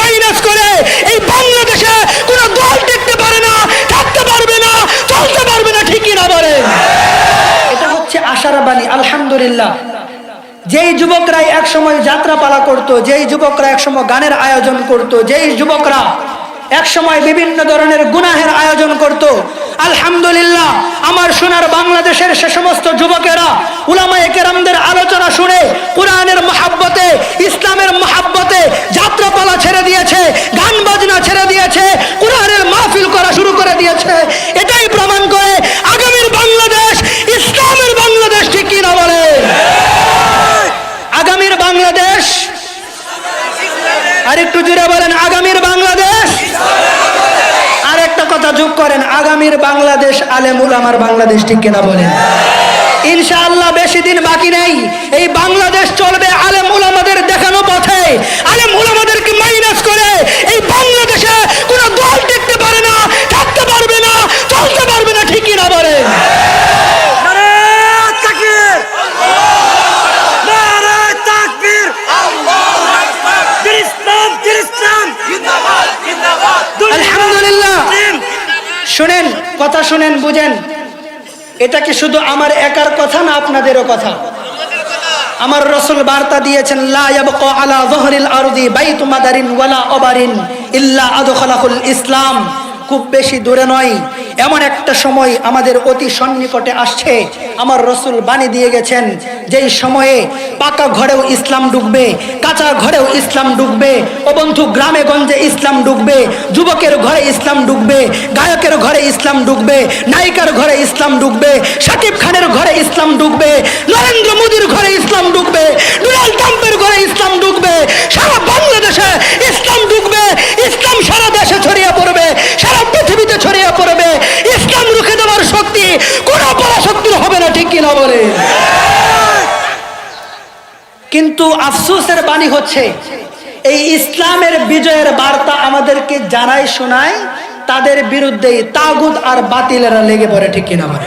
Minus করে, এই বাংলাদেশে দল টিকতে পারে না, থাকতে পারবে না, চলতে পারবে না, ঠিকই না এটা হচ্ছে বাণী, আলহামদুলিল্লাহ। যেই যুবকরা এক সময় যাত্রাপালা করত, যেই যুবকরা এক সময় গানের আয়োজন করত, যেই যুবকরা বিভিন্ন ধরনের গুনাহের আয়োজন করত, আলহামদুলিল্লাহ, আমার সোনার বাংলাদেশের সে সমস্ত যুবকেরা, উলামায়ে কেরামদের আলোচনা শুনে কোরআনের দিয়েছে, গান বাজনা ছেড়ে দিয়েছে, কোরআনের মাহফিল করা শুরু করে দিয়েছে। এটাই প্রমাণ করে আগামীর বাংলাদেশ ইসলামের বাংলাদেশ ঠিক কিনা বলে? আগামীর বাংলাদেশ, আর একটু জুড়ে বলেন, আগামীর বাংলাদেশ। আর একটা কথা যোগ করেন, আগামীর বাংলাদেশ আলেমুল আমার বাংলাদেশ ঠিক কিনা বলেন ইনশাআল্লাহ বেশি দিন বাকি নেই এই বাংলাদেশ চলবে আলেম উলামাদের দেখানো পথে আলেম উলামাদেরকে মাইনাস করে এই বাংলাদেশে কোনো দল টিকতে পারে না থাকতে পারবে না চলতে পারবে না ঠিকই না বলেন নারায় তাকবীর নারায় তাকবীর বীর ইসলাম বীর ইসলাম শুনেন, কথা শুনেন, বুঝেন। এটা কি শুধু আমার একার কথা না আপনাদেরও কথা? আমার রসুল বার্তা দিয়েছেন আলা জহরিল ইসলাম। খুব বেশি দূরে নয়। এমন একটা সময় আমাদের অতি সন্নিকটে আসছে। আমার রসুল বাণী দিয়ে গেছেন, যেই সময়ে পাকা ঘরেও ইসলাম ডুববে, কাঁচা ঘরেও ইসলাম ডুববে, ও বন্ধু গ্রামে গঞ্জে ইসলাম ডুববে, যুবকের ঘরে ইসলাম ডুববে, গায়কের ঘরে ইসলাম ডুববে, নায়িকার ঘরে ইসলাম ডুববে শাকিব খানের ঘরে ইসলাম ডুববে, নরেন্দ্র মোদীর ঘরে ইসলাম ডুববে ডোনাল্ড ট্রাম্পের ঘরে ইসলাম ডুববে সারা বাংলাদেশে ইসলাম ডুববে ইসলাম সারা দেশে ছড়িয়ে পড়বে সারা পৃথিবীতে ছড়িয়ে পড়বে ইসলাম রুখে দেওয়ার শক্তি কোনো পরাশক্তির হবে না ঠিক কিনা বলে। কিন্তু আফসোসের বাণী হচ্ছে, এই ইসলামের বিজয়ের বার্তা আমাদেরকে জানাই শোনায়, তাদের বিরুদ্ধে তাগুদ আর বাতিলেরা লেগে পড়ে, ঠিক কিনা বলে।